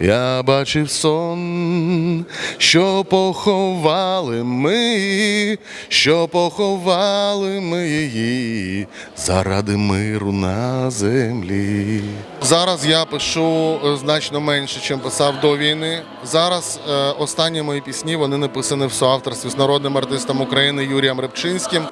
Я бачив сон, що поховали ми, що поховали ми її заради миру на землі. Зараз я пишу е, значно менше, чим писав до війни. Зараз е, останні мої пісні вони написані в соавторстві з народним артистом України Юрієм Рибчинським.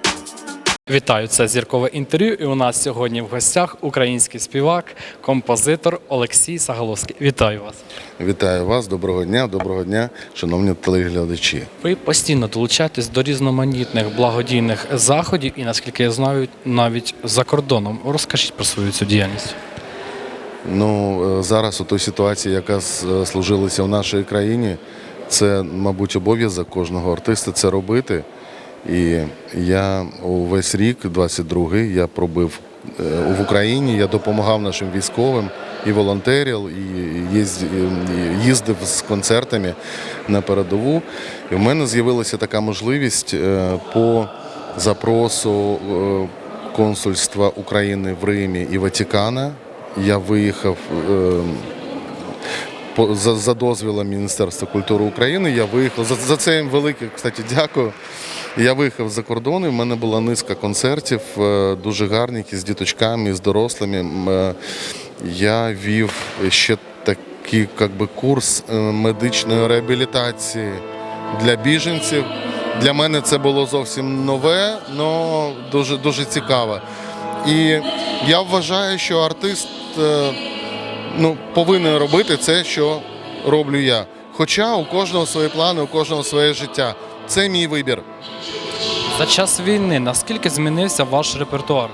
Вітаю, це зіркове інтерв'ю. І у нас сьогодні в гостях український співак, композитор Олексій Сагаловський. Вітаю вас. Вітаю вас, доброго дня, доброго дня, шановні телеглядачі. Ви постійно долучаєтесь до різноманітних благодійних заходів, і наскільки я знаю, навіть за кордоном. Розкажіть про свою цю діяльність. Ну е, зараз у той ситуації, яка е, служилася в нашій країні, це, мабуть, обов'язок кожного артиста це робити. І я увесь рік, 22-й, я пробив е, в Україні, я допомагав нашим військовим і волонтерів, і їздив з концертами на передову. І в мене з'явилася така можливість е, по запросу е, консульства України в Римі і Ватикана. Я виїхав за, дозвілом Міністерства культури України. Я виїхав. За це їм велике, кстати, дякую. Я виїхав за кордон, і в мене була низка концертів, е, дуже гарних, з діточками, з дорослими. Е, Я вів ще такий би, курс е, медичної реабілітації для біженців. Для мене це було зовсім нове, але дуже, дуже цікаво. І я вважаю, що артист ну, повинен робити це, що роблю я. Хоча у кожного свої плани, у кожного своє життя. Це мій вибір. За час війни наскільки змінився ваш репертуар?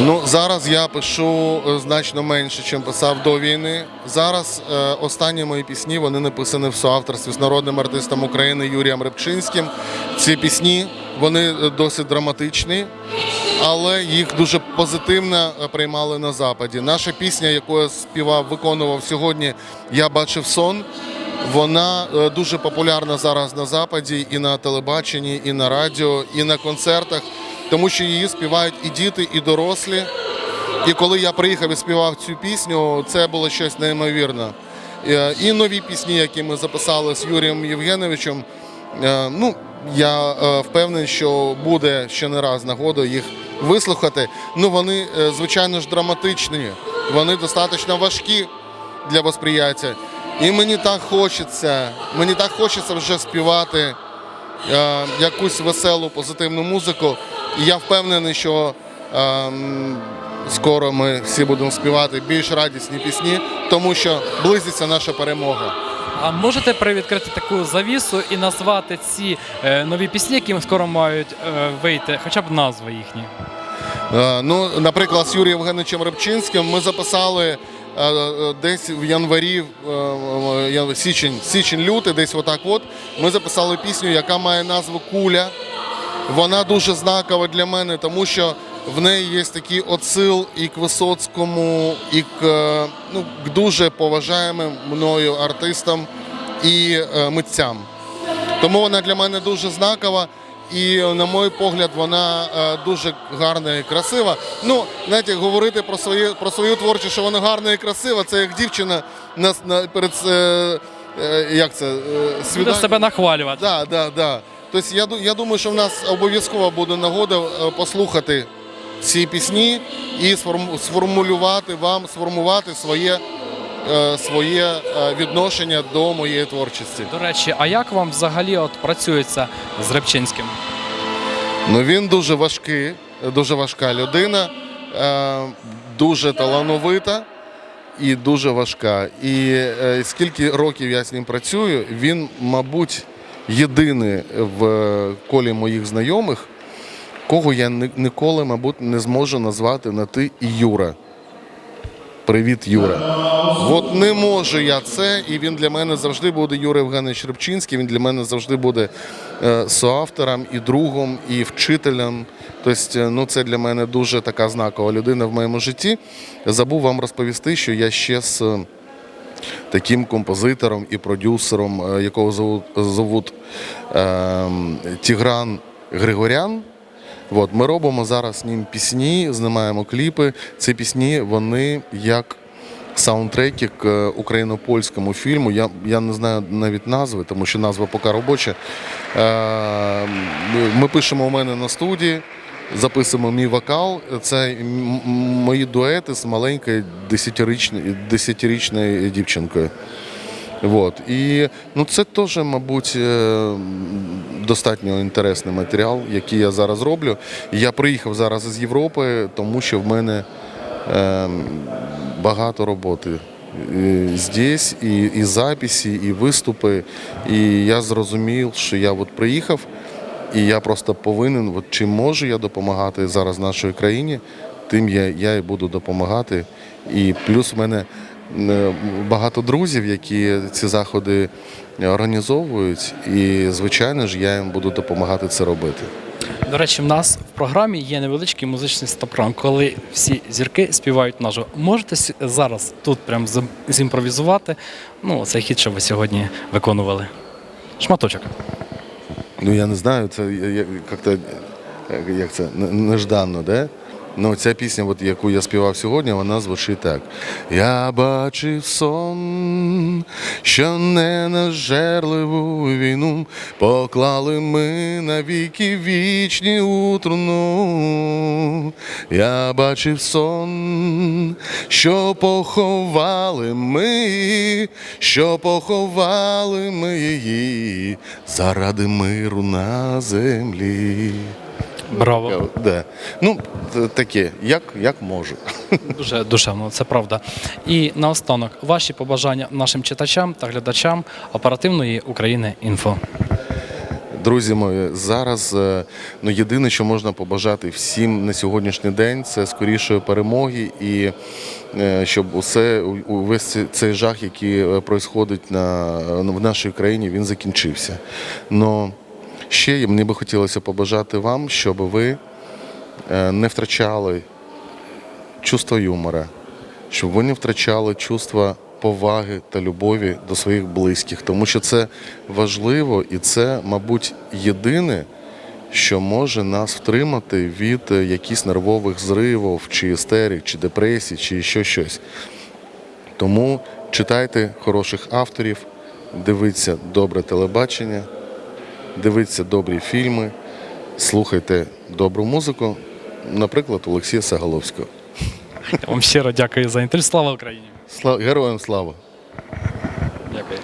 Ну зараз я пишу е, значно менше, чим писав до війни. Зараз е, останні мої пісні вони написані в соавторстві з народним артистом України Юрієм Рибчинським. Ці пісні вони е, досить драматичні, але їх дуже позитивно е, приймали на западі. Наша пісня, яку я співав, виконував сьогодні, я бачив сон. Вона е, дуже популярна зараз на западі, і на телебаченні, і на радіо, і на концертах, тому що її співають і діти, і дорослі. І коли я приїхав і співав цю пісню, це було щось неймовірне. Е, І нові пісні, які ми записали з Юрієм Євгеновичем. е, Ну, я впевнений, що буде ще не раз нагода їх вислухати. Ну, вони, звичайно ж, драматичні, вони достатньо важкі для восприяття. І мені так хочеться, мені так хочеться вже співати е, якусь веселу, позитивну музику. І я впевнений, що е, скоро ми всі будемо співати більш радісні пісні, тому що близиться наша перемога. А можете привідкрити таку завісу і назвати ці е, нові пісні, які скоро мають е, вийти, хоча б назви їхні? Е, Ну, наприклад, з Юрієм Євгеновичем Рибчинським ми записали десь в январі, е, е, я- січень, січень-лютий, десь отак от. Ми записали пісню, яка має назву Куля. Вона дуже знакова для мене, тому що в неї є такий отсил і к Висоцькому, і к, е, ну, к дуже поважаємим мною артистам і митцям. Тому вона для мене дуже знакова. І, на мій погляд, вона е, дуже гарна і красива. Ну, знаєте, говорити про свою, про свою творчість, що вона гарна і красива, це як дівчина на, на, перед е, е, як це, е, Буде себе нахвалювати. Да, да, да. Тобто я, я думаю, що в нас обов'язково буде нагода послухати ці пісні і сформу- сформулювати вам, сформувати своє, своє е, відношення до моєї творчості. До речі, а як вам взагалі от працюється з Рибчинським? Ну він дуже важкий, дуже важка людина, е, дуже талановита і дуже важка. І е, скільки років я з ним працюю, він, мабуть, єдиний в колі моїх знайомих, кого я ніколи, мабуть, не зможу назвати на ти і Юра. Привіт, Юра. От не можу я це, і він для мене завжди буде Юрій Євгенович Рибчинський. Він для мене завжди буде е, соавтором і другом, і вчителем. Тобто, е, ну це для мене дуже така знакова людина в моєму житті. Забув вам розповісти, що я ще з е, таким композитором і продюсером, якого зовут, зовут е, Тігран Григорян. От, ми робимо зараз ним пісні, знімаємо кліпи. Ці пісні вони як саундтреки к україно-польському фільму. Я, я не знаю навіть назви, тому що назва поки робоча. Е, Ми пишемо у мене на студії, записуємо мій вокал. Це мої дуети з маленькою десятирічною дівчинкою. Вот. І ну, це теж, мабуть, е, достатньо інтересний матеріал, який я зараз роблю. Я приїхав зараз з Європи, тому що в мене е, багато роботи. І Здесь і, і записи, і виступи. І я зрозумів, що я от приїхав, і я просто повинен, от чим можу я допомагати зараз нашій країні, тим я, я і буду допомагати. І плюс в мене е, багато друзів, які ці заходи організовують, і звичайно ж я їм буду допомагати це робити. До речі, в нас в програмі є невеличкий музичний стопром, коли всі зірки співають наживо. Можете зараз тут прям зімпровізувати? Ну, цей хіт, що ви сьогодні виконували. Шматочок. Ну я не знаю, це я- я- як-то е, як це нежданно, де? Ну, ця пісня, от, яку я співав сьогодні, вона звучить так. Я бачив сон, що не на жерливу війну поклали ми навіки вічні у труну. Я бачив сон, що поховали ми, що поховали ми її заради миру на землі. Браво. Да. Ну, таке, як, як можу. Дуже душевно, це правда. І наостанок, ваші побажання нашим читачам та глядачам оперативної України інфо. Друзі мої, зараз е, ну, єдине, що можна побажати всім на сьогоднішній день, це скорішої перемоги і е, щоб усе, увесь цей- жах, який відбувається на, в нашій країні, він закінчився. Но ще мені би хотілося побажати вам, щоб ви е, не втрачали чувство юмора, щоб ви не втрачали чувство поваги та любові до своїх близьких, тому що це важливо і це, мабуть, єдине, що може нас втримати від е, якихось нервових зривів, чи істерик, чи депресій, чи ще щось. Тому читайте хороших авторів, дивіться добре телебачення, дивіться добрі фільми, слухайте добру музику, наприклад, Олексія Сагаловського. Вам щиро дякую за інтерв'ю. Слава Україні! Слава, героям слава! Дякую.